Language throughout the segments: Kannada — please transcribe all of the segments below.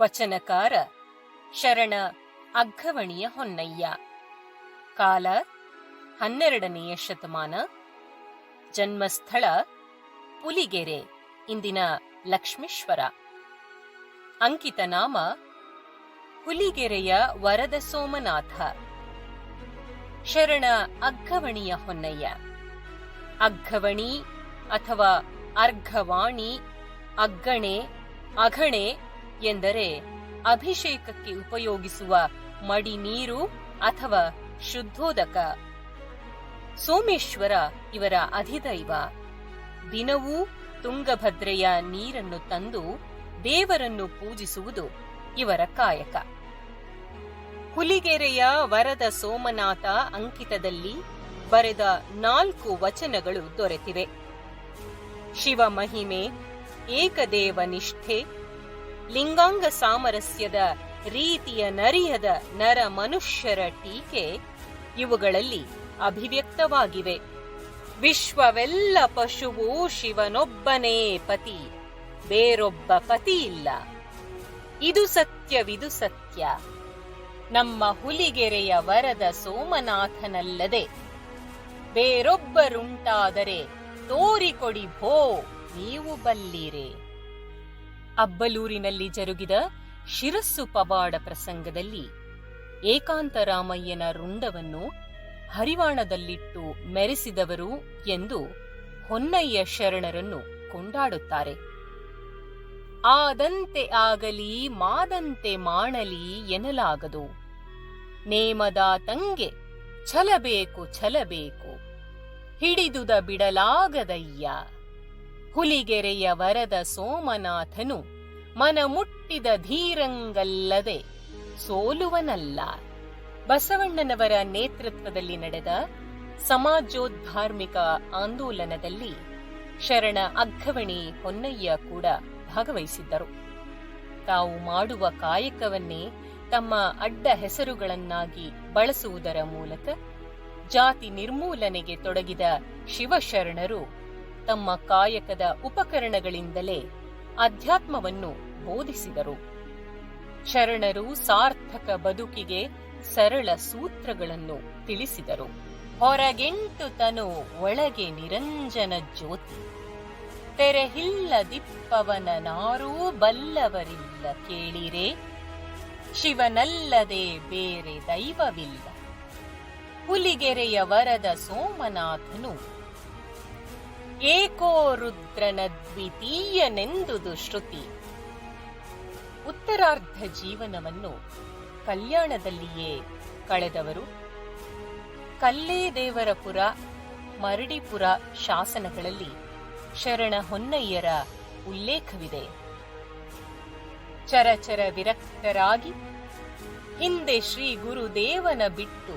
ವಚನಕಾರ ಶರಣ ಅಗ್ಗವಣಿಯ ಹೊನ್ನಯ್ಯ. ಕಾಲ ಹನ್ನೆರಡನೆಯ ಶತಮಾನ. ಜನ್ಮಸ್ಥಳ ಪುಲಿಗೆರೆ, ಇಂದಿನ ಲಕ್ಷ್ಮೇಶ್ವರ. ಅಂಕಿತ ನಾಮ ಹುಲಿಗೆರೆಯ ವರದ ಸೋಮನಾಥ. ಶರಣ ಅಗ್ಗವಣಿಯ ಹೊನ್ನಯ್ಯ. ಅಗ್ಗವಣಿ ಅಥವಾ ಅರ್ಘವಾಣಿ, ಅಗ್ಗಣೆ, ಅಘಣೆ ಎಂದರೆ ಅಭಿಷೇಕಕ್ಕೆ ಉಪಯೋಗಿಸುವ ಮಡಿ ನೀರು ಅಥವಾ ಶುದ್ಧೋದಕ. ಸೋಮೇಶ್ವರ ಇವರ ಅಧಿದೈವ. ದಿನವೂ ತುಂಗಭದ್ರೆಯ ನೀರನ್ನು ತಂದು ದೇವರನ್ನು ಪೂಜಿಸುವುದು ಇವರ ಕಾಯಕ. ಹುಲಿಗೆರೆಯ ವರದ ಸೋಮನಾಥ ಅಂಕಿತದಲ್ಲಿ ಬರೆದ ನಾಲ್ಕು ವಚನಗಳು ದೊರೆತಿವೆ. ಶಿವ ಮಹಿಮೆ ಏಕದೇವ ನಿಷ್ಠೆ ಲಿಂಗಾಂಗ ಸಾಮರಸ್ಯದ ರೀತಿಯ ನರಿಯದ ನರ ಮನುಷ್ಯರ ಟೀಕೆ ಇವುಗಳಲ್ಲಿ ಅಭಿವ್ಯಕ್ತವಾಗಿವೆ. ವಿಶ್ವವೆಲ್ಲ ಪಶುವು ಶಿವನೊಬ್ಬನೇ ಪತಿ, ಬೇರೊಬ್ಬ ಪತಿ ಇಲ್ಲ. ಇದು ಸತ್ಯವಿದು ಸತ್ಯ. ನಮ್ಮ ಹುಲಿಗೆರೆಯ ವರದ ಸೋಮನಾಥನಲ್ಲದೆ ಬೇರೊಬ್ಬರುಂಟಾದರೆ ತೋರಿಕೊಡಿ ಭೋ, ನೀವು ಬಲ್ಲಿರೆ. ಅಬ್ಬಲೂರಿನಲ್ಲಿ ಜರುಗಿದ ಶಿರಸ್ಸು ಪವಾಡ ಪ್ರಸಂಗದಲ್ಲಿ ಏಕಾಂತರಾಮಯ್ಯನ ರುಂಡವನ್ನು ಹರಿವಾಣದಲ್ಲಿಟ್ಟು ಮೆರೆಸಿದವರು ಎಂದು ಹೊನ್ನಯ್ಯ ಶರಣರನ್ನು ಕೊಂಡಾಡುತ್ತಾರೆ. ಆದಂತೆ ಆಗಲಿ, ಮಾದಂತೆ ಮಾಡಲಿ ಎನ್ನಲಾಗದು. ನೇಮದ ತಂಗೆ, ಛಲಬೇಕು ಛಲಬೇಕು, ಹಿಡಿದುದ ಬಿಡಲಾಗದಯ್ಯ ಹುಲಿಗೆರೆಯ ವರದ ಸೋಮನಾಥನು ಮನಮುಟ್ಟಿದ ಧೀರಂಗಲ್ಲದೆ ಸೋಲುವನಲ್ಲ. ಬಸವಣ್ಣನವರ ನೇತೃತ್ವದಲ್ಲಿ ನಡೆದ ಸಮಾಜೋದ್ಧಾರ್ಮಿಕ ಆಂದೋಲನದಲ್ಲಿ ಶರಣ ಅಗ್ಗವಣಿ ಹೊನ್ನಯ್ಯ ಕೂಡ ಭಾಗವಹಿಸಿದ್ದರು. ತಾವು ಮಾಡುವ ಕಾಯಕವನ್ನೇ ತಮ್ಮ ಅಡ್ಡ ಹೆಸರುಗಳನ್ನಾಗಿ ಬಳಸುವುದರ ಮೂಲಕ ಜಾತಿ ನಿರ್ಮೂಲನೆಗೆ ತೊಡಗಿದ ಶಿವಶರಣರು ತಮ್ಮ ಕಾಯಕದ ಉಪಕರಣಗಳಿಂದಲೇ ಅಧ್ಯಾತ್ಮವನ್ನು ಬೋಧಿಸಿದರು. ಶರಣರು ಸಾರ್ಥಕ ಬದುಕಿಗೆ ಸರಳ ಸೂತ್ರಗಳನ್ನು ತಿಳಿಸಿದರು. ಹೊರಗೆಂಟು ತನು ಒಳಗೆ ನಿರಂಜನ ಜ್ಯೋತಿ. ತೆರೆಹಿಲ್ಲದಿಪ್ಪವನ ನಾರೂ ಬಲ್ಲವರಿಲ್ಲ ಕೇಳಿರೆ. ಶಿವನಲ್ಲದೆ ಬೇರೆ ದೈವವಿಲ್ಲ. ಹುಲಿಗೆರೆಯ ವರದ ಸೋಮನಾಥನು ಏಕೋ ರುದ್ರನ ದ್ವಿತೀಯನೆಂದುದು ಶ್ರುತಿ ಉತ್ತರಾರ್ಧ ಜೀವನವನ್ನು ಕಲ್ಯಾಣದಲ್ಲಿಯೇ ಕಳೆದವರು. ಕಲ್ಲೇ ದೇವರಪುರ ಮರಡಿಪುರ ಶಾಸನಗಳಲ್ಲಿ ಶರಣ ಹೊನ್ನಯ್ಯರ ಉಲ್ಲೇಖವಿದೆ. ಚರಚರ ವಿರಕ್ತರಾಗಿ ಹಿಂದೆ ಶ್ರೀ ಗುರುದೇವನ ಬಿಟ್ಟು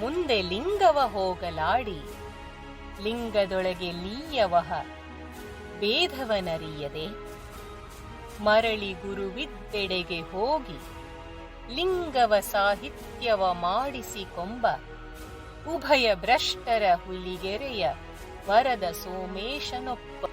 ಮುಂದೆ ಲಿಂಗವ ಹೋಗಲಾಡಿ ಲಿಂಗದೊಳಗೆ ಲೀಯವಹ ಭೇದವನರಿಯದೆ. ಮರಳಿ ಗುರುವಿದ್ದೆಡೆಗೆ ಹೋಗಿ ಲಿಂಗವ ಸಾಹಿತ್ಯವ ಮಾಡಿಸಿಕೊಂಬ ಉಭಯ ಭ್ರಷ್ಟರ ಹುಲಿಗೆರೆಯ ವರದ ಸೋಮೇಶನೊಪ್ಪ.